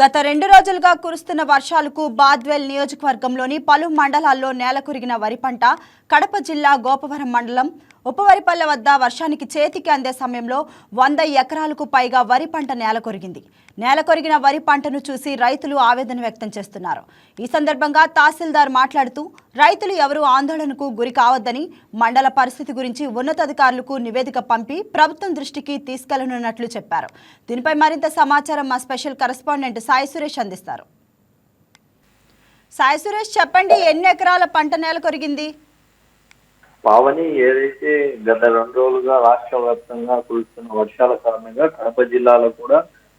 గత రెండు రోజులుగా కురుస్తున్న వర్షాలకు బాద్వెల్ నియోజకవర్గంలోని పలు మండలాల్లో నేల కురిగిన వరి పంట కడప జిల్లా గోపవరం మండలం ఉపవరిపల్లె వద్ద వర్షానికి చేతికి అందే సమయంలో వంద ఎకరాలకు పైగా వరి పంట నేల కొరిగింది. నేల కొరిగిన వరి పంటను చూసి రైతులు ఆవేదన వ్యక్తం చేస్తున్నారు. ఈ సందర్భంగా తహసీల్దార్ మాట్లాడుతూ రైతులు ఎవరూ ఆందోళనకు గురి కావద్దని మండల పరిస్థితి గురించి ఉన్నతాధికారులకు నివేదిక పంపి ప్రభుత్వం దృష్టికి తీసుకెళ్ళనున్నట్లు చెప్పారు. దీనిపై మరింత సమాచారం మా స్పెషల్ కరెస్పాండెంట్ సాయి సురేష్ అందిస్తారు. సాయి సురేష్ చెప్పండి ఎన్ని ఎకరాల పంట నేల కొరిగింది? పావని ఏదైతే గత రెండు రోజులుగా రాష్ట్ర వ్యాప్తంగా కురుస్తున్న వర్షాల కారణంగా కడప జిల్లాలో కూడా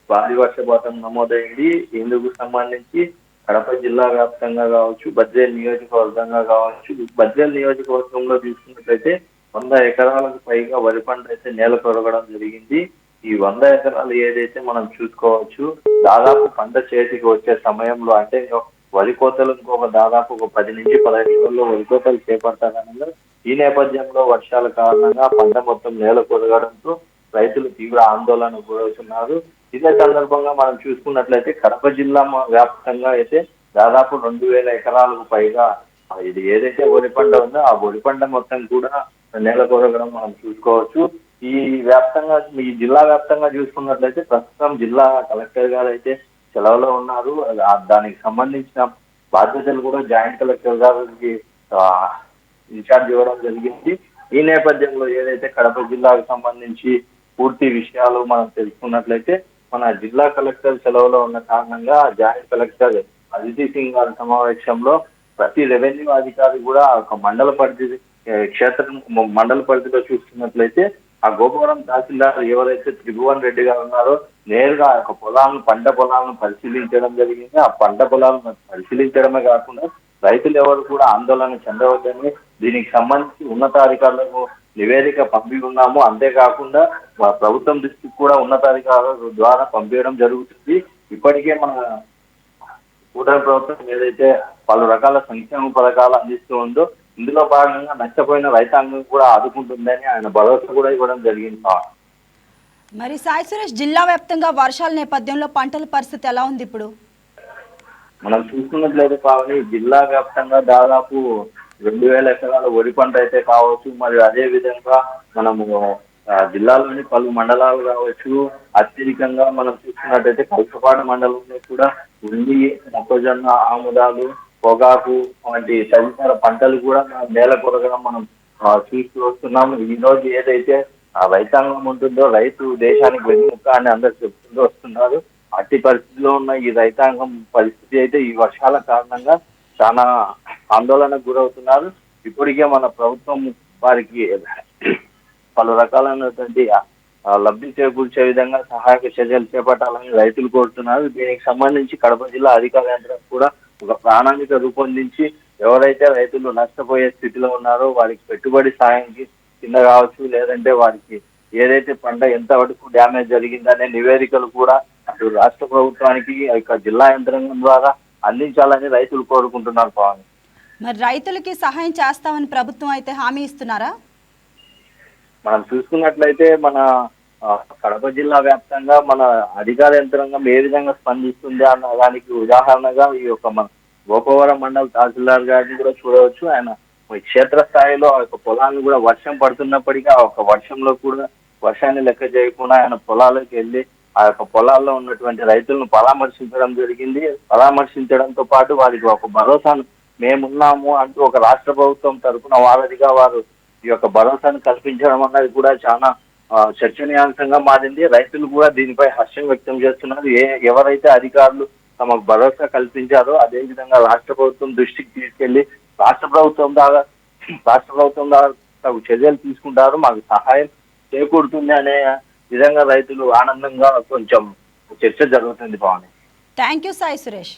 భారీ వర్షపాతం నమోదైంది. ఇందుకు సంబంధించి కడప జిల్లా వ్యాప్తంగా కావచ్చు బద్వేల్ నియోజకవర్గంగా కావచ్చు బద్వేల్ నియోజకవర్గంలో చూసుకున్నట్లయితే వంద ఎకరాలకు పైగా వరి పంట అయితే నేల కొరగడం జరిగింది. ఈ వంద ఎకరాలు ఏదైతే మనం చూసుకోవచ్చు దాదాపు పంట చేతికి వచ్చే సమయంలో అంటే వరి కోతలు ఇంకొక దాదాపు ఒక పది నుంచి పదహైదు రోజుల్లో వరి కోతలు చేపడతారనగా ఈ నేపథ్యంలో వర్షాల కారణంగా పంట మొత్తం నేల కొరగడంతో రైతులు తీవ్ర ఆందోళన గురవుతున్నారు. ఇదే సందర్భంగా మనం చూసుకున్నట్లయితే కడప జిల్లా వ్యాప్తంగా అయితే దాదాపు రెండు వేల ఎకరాలకు పైగా ఇది ఏదైతే వరి పంట ఉందో ఆ వరి పంట మొత్తం కూడా నేల కొరగడం మనం చూసుకోవచ్చు. ఈ వ్యాప్తంగా ఈ జిల్లా వ్యాప్తంగా చూసుకున్నట్లయితే ప్రస్తుతం జిల్లా కలెక్టర్ గారు అయితే సెలవులో ఉన్నారు. దానికి సంబంధించిన బాధ్యతలు కూడా జాయింట్ కలెక్టర్ గారికి ఇన్ఛార్జ్ ఇవ్వడం జరిగింది. ఈ నేపథ్యంలో ఏదైతే కడప జిల్లాకు సంబంధించి పూర్తి విషయాలు మనం తెలుసుకున్నట్లయితే మన జిల్లా కలెక్టర్ సెలవులో ఉన్న కారణంగా జాయింట్ కలెక్టర్ అదితి సింగ్ గారి సమావేశంలో ప్రతి రెవెన్యూ అధికారి కూడా ఒక మండల పరిధి క్షేత్రం మండల పరిధిలో చూస్తున్నట్లయితే ఆ గోపురం తహసీల్దార్ ఎవరైతే త్రిభువన్ రెడ్డి గారు ఉన్నారో నేరుగా ఆ యొక్క పొలాలను పంట పొలాలను పరిశీలించడం జరిగింది. ఆ పంట పొలాలను పరిశీలించడమే కాకుండా రైతులు ఎవరు కూడా ఆందోళన చెందవద్దని దీనికి సంబంధించి ఉన్నతాధికారులకు నివేదిక పంపి ఉన్నాము. అంతేకాకుండా మా ప్రభుత్వం దృష్టికి కూడా ఉన్నతాధికారుల ద్వారా పంపించడం జరుగుతుంది. ఇప్పటికే మన కూటమి ప్రభుత్వం ఏదైతే పలు రకాల సంక్షేమ పథకాలు అందిస్తూ ఉందో ఇందులో భాగంగా నష్టపోయిన రైతాంగం కూడా ఆదుకుంటుందని ఆయన భరోసా కూడా ఇవ్వడం జరిగింది మరి సాయి సురేష్ జిల్లా వ్యాప్తంగా వర్షాల నేపథ్యంలో పంటల పరిస్థితి ఎలా ఉంది ఇప్పుడు? మనం చూసుకున్నట్లయితే కావాలి జిల్లా వ్యాప్తంగా దాదాపు రెండు వేల ఎకరాల వరి పంట అయితే కావచ్చు మరియు అదే విధంగా మనము జిల్లాలోని పలు మండలాలు కావచ్చు అత్యధికంగా మనం చూసుకున్నట్టయితే కల్పపాడు మండలంలో కూడా ఉల్లి మొక్కజొన్న ఆముదాలు పొగాకు వంటి తదితర పంటలు కూడా నేల కొరగా మనం చూస్తూ వస్తున్నాము ఈ రోజు ఏదైతే ఆ రైతాంగం ఉంటుందో రైతు దేశానికి వెన్నుముక్క అని అందరు చెప్తుంటూ వస్తున్నారు. అట్టి పరిస్థితిలో ఉన్న ఈ రైతాంగం పరిస్థితి అయితే ఈ వర్షాల కారణంగా చాలా ఆందోళనకు గురవుతున్నారు. ఇప్పటికే మన ప్రభుత్వం వారికి పలు రకాలైనటువంటి లబ్ధి చేకూర్చే విధంగా సహాయక చర్యలు చేపట్టాలని రైతులు కోరుతున్నారు. దీనికి సంబంధించి కడప జిల్లా అధికార యంత్రం కూడా ఒక ప్రణాళిక రూపొందించి ఎవరైతే రైతులు నష్టపోయే స్థితిలో ఉన్నారో వారికి పెట్టుబడి సాయంకి కింద కావచ్చు లేదంటే వారికి ఏదైతే పంట ఎంత వరకు డ్యామేజ్ జరిగిందనే నివేదికలు కూడా అటు రాష్ట్ర ప్రభుత్వానికి యొక్క జిల్లా యంత్రాంగం ద్వారా అందించాలని రైతులు కోరుకుంటున్నారు పవన్. మరి రైతులకి సహాయం చేస్తామని ప్రభుత్వం అయితే హామీ ఇస్తున్నారా? మనం చూసుకున్నట్లయితే మన కడప జిల్లా వ్యాప్తంగా మన అధికార యంత్రాంగం ఏ విధంగా స్పందిస్తుంది అన్న దానికి ఉదాహరణగా ఈ యొక్క మన గోపవరం మండల తహసీల్దార్ గారిని కూడా చూడవచ్చు. ఆయన ఈ క్షేత్రస్థాయిలో ఆ యొక్క పొలాలను కూడా వర్షం పడుతున్నప్పటికీ ఆ యొక్క వర్షంలో కూడా వర్షాన్ని లెక్క చేయకుండా ఆయన పొలాలకు వెళ్ళి ఆ యొక్క పొలాల్లో ఉన్నటువంటి రైతులను పరామర్శించడం జరిగింది. పరామర్శించడంతో పాటు వారికి ఒక భరోసాను మేమున్నాము అంటూ ఒక రాష్ట్ర ప్రభుత్వం తరఫున వారధిగా వారు ఈ యొక్క భరోసాను కల్పించడం అన్నది కూడా చాలా చర్చనీయాంశంగా మారింది. రైతులు కూడా దీనిపై హర్షం వ్యక్తం చేస్తున్నారు. ఏ ఎవరైతే అధికారులు తమకు భరోసా కల్పించారో అదే విధంగా రాష్ట్ర ప్రభుత్వం దృష్టికి తీసుకెళ్ళి రాష్ట్ర ప్రభుత్వం ద్వారా రాష్ట్ర ప్రభుత్వం ద్వారా తగు చర్యలు తీసుకుంటారు. మాకు సహాయం చేకూరుతుంది అనే విధంగా రైతులు ఆనందంగా కొంచెం చర్చ జరుగుతుంది పవన్ థ్యాంక్ యూ సాయి సురేష్